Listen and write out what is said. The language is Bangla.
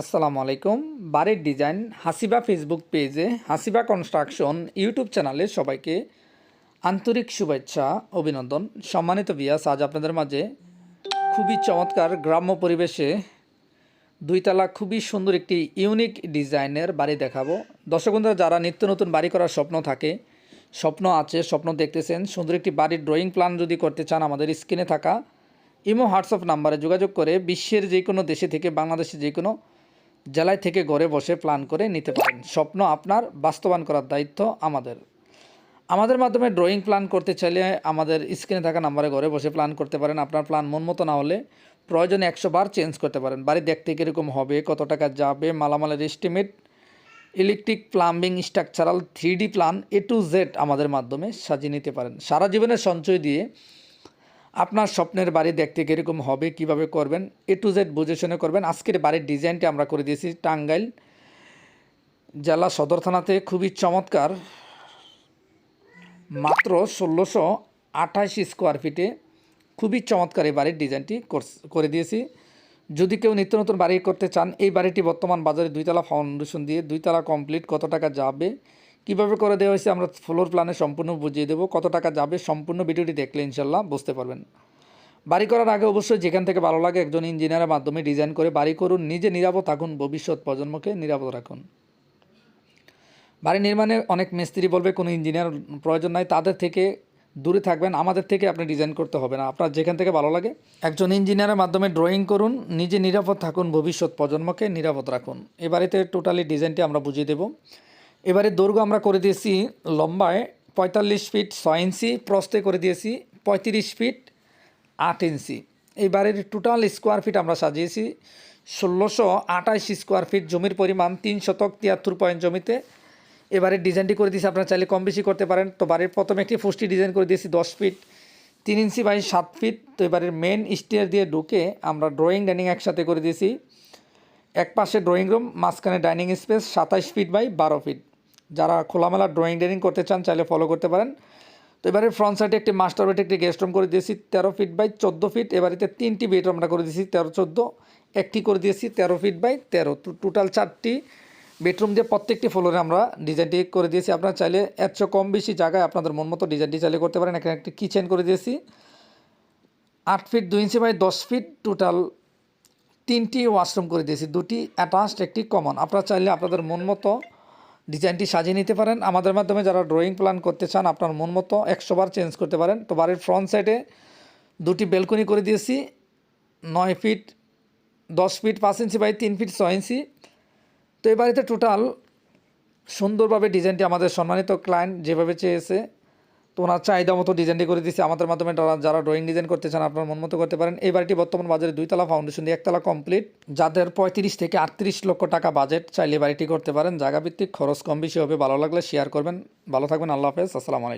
আসসালামু আলাইকুম। বাড়ির ডিজাইন, হাসিবা ফেসবুক পেজে হাসিবা কনস্ট্রাকশন ইউটিউব চ্যানেলে সবাইকে আন্তরিক শুভেচ্ছা, অভিনন্দন। সম্মানিত বিয়াস আজ আপনাদের মাঝে খুবই চমৎকার গ্রাম্য পরিবেশে দুইতলা খুবই সুন্দর একটি ইউনিক ডিজাইনের বাড়ি দেখাবো। দর্শকবন্ধুরা যারা নিত্য নতুন বাড়ি করার স্বপ্ন থাকে, স্বপ্ন আছে, স্বপ্ন দেখতেছেন, সুন্দর একটি বাড়ির ড্রয়িং প্ল্যান যদি করতে চান, আমাদের স্ক্রিনে থাকা ইমো, হোয়াটসঅ্যাপ নাম্বারে যোগাযোগ করে বিশ্বের যে কোনো দেশে থেকে, বাংলাদেশে যে কোনো জেলায় থেকে ঘরে বসে প্ল্যান করে নিতে পারেন। স্বপ্ন আপনার বাস্তবায়ন করার দায়িত্ব আমাদের। আমাদের মাধ্যমে ড্রয়িং প্ল্যান করতে চাইলে আমাদের স্ক্রিনে থাকা নাম্বারে ঘরে বসে প্ল্যান করতে পারেন। আপনার প্ল্যান মন মতো না হলে প্রয়োজনে একশো বার চেঞ্জ করতে পারেন। বাড়ি দেখতে কীরকম হবে, কত টাকা যাবে, মালামালের estimate electric plumbing structural three plan A to Z আমাদের মাধ্যমে সাজিয়ে নিতে পারেন। সারা জীবনের সঞ্চয় দিয়ে আপনার স্বপ্নের বাড়ি দেখতে কীরকম হবে, কীভাবে করবেন এ টু জেড বুঝে শুনে করবেন। আজকের বাড়ির ডিজাইনটি আমরা করে দিয়েছি টাঙ্গাইল জেলা সদর থানাতে। খুবই চমৎকার। মাত্র ষোলোশো আঠাশ স্কোয়ার ফিটে খুবই চমৎকার এই বাড়ির ডিজাইনটি করে দিয়েছি। যদি কেউ নিত্য নতুন বাড়ি করতে চান, এই বাড়িটি বর্তমান বাজারে দুইতলা ফাউন্ডেশন দিয়ে দুইতলা কমপ্লিট। কত টাকা যাবে? কীভাবে করে দেওয়া হয়েছে আমরা ফ্লোর প্ল্যানে সম্পূর্ণ বুঝিয়ে দেবো। কত টাকা যাবে সম্পূর্ণ ভিডিওটি দেখলে ইনশাল্লাহ বুঝতে পারবেন। বাড়ি করার আগে অবশ্যই যেখান থেকে ভালো লাগে একজন ইঞ্জিনিয়ারের মাধ্যমে ডিজাইন করে বাড়ি করুন, নিজে নিরাপদ থাকুন, ভবিষ্যৎ প্রজন্মকে নিরাপদ রাখুন। বাড়ি নির্মাণে অনেক মিস্ত্রি বলবে, কোনো ইঞ্জিনিয়ার প্রয়োজন নাই, তাদের থেকে দূরে থাকবেন, আমাদের থেকে আপনি ডিজাইন করতে হবে না। আপনার যেখান থেকে ভালো লাগে, একজন ইঞ্জিনিয়ারের মাধ্যমে ড্রয়িং করুন, নিজে নিরাপদ থাকুন, ভবিষ্যৎ প্রজন্মকে নিরাপদ রাখুন। এ বাড়িতে টোটালি ডিজাইনটি আমরা বুঝিয়ে দেবো। এবারে দৈর্ঘ্য আমরা করে দিয়েছি লম্বায় পঁয়তাল্লিশ ফিট ছয় ইঞ্চি প্রস্তে করে দিয়েছি পঁয়ত্রিশ ফিট আট ইঞ্চি। এই বাড়ির টোটাল স্কোয়ার ফিট আমরা সাজিয়েছি ষোলোশো আঠাশ স্কোয়ার ফিট জমির পরিমাণ, তিন শতক তিয়াত্তর পয়েন্ট জমিতে। এবারে ডিজাইনটি করে দিয়েছি, আপনারা চাইলে কম বেশি করতে পারেন। তো বাড়ির প্রথমে একটি ফুষ্টি ডিজাইন করে দিয়েছি দশ ফিট, তিন ইঞ্চি বাই সাত ফিট। তো এবারের মেন স্টেয়ার দিয়ে ঢুকে আমরা ড্রয়িং ডাইনিং একসাথে করে দিয়েছি। এক পাশে ড্রয়িং রুম মাঝখানে ডাইনিং স্পেস সাতাইশ ফিট বাই বারো ফিট। যারা খোলামেলা ড্রয়িং ডাইনিং করতে চান, চাইলে ফলো করতে পারেন। তো এবারে ফ্রন্ট সাইডে একটি মাস্টার বেড একটি গেস্ট রুম করে দিয়েছি, তেরো ফিট বাই চোদ্দ ফিট এবারেতে তিনটি বেডরুম আমরা করে দিয়েছি, তেরো চোদ্দ। একটি করে দিয়েছি, তেরো ফিট বাই তেরো। টোটাল চারটি বেডরুম দিয়ে প্রত্যেকটি ফ্লোরে আমরা ডিজাইনটি করে দিয়েছি। আপনারা চাইলে চেয়ে কম বেশি জায়গায় আপনাদের মন মতো ডিজাইনটি চাইলে করতে পারেন। এখানে একটি কিচেন করে দিয়েছি। আট ফিট দুই ইঞ্চি বাই দশ ফিট টোটাল তিনটি ওয়াশরুম করে দিয়েছি। দুটি অ্যাটাচড একটি কমন আপনারা চাইলে আপনাদের মন মতো ডিজাইনটি সাজিয়ে নিতে পারেন। আমাদের মাধ্যমে যারা ড্রয়িং প্ল্যান করতে চান, আপনার মন মতো একশোবার চেঞ্জ করতে পারেন। তো বাড়ির ফ্রন্ট সাইডে দুটি বেলকনি করে দিয়েছি। নয় ফিট দশ ফিট পাঁচ ইঞ্চি বাই তিন ফিট ছয় ইঞ্চি তো এই বাড়িতে টোটাল সুন্দরভাবে ডিজাইনটি আমাদের সম্মানিত ক্লায়েন্ট যেভাবে চেয়েছে তো ওনার চাহিদা মতো ডিজাইনটি করে দিয়েছে আমাদের মাধ্যমে যারা- যারা ড্রয়িং ডিজাইন করতে চান, আপনার মন মতো করতে পারেন। এই বাড়িটি বর্তমান বাজারে দুইতলা ফাউন্ডেশন দিয়ে একতলা কমপ্লিট যাদের পঁয়ত্রিশ থেকে আটত্রিশ লক্ষ টাকা বাজেট চাইলে বাড়িটি করতে পারেন। জায়গাভিত্তিক খরচ কম বেশি হবে। ভালো লাগলে শেয়ার করবেন। ভালো থাকবেন। আল্লাহ হাফেজ। আসসালামু আলাইকুম।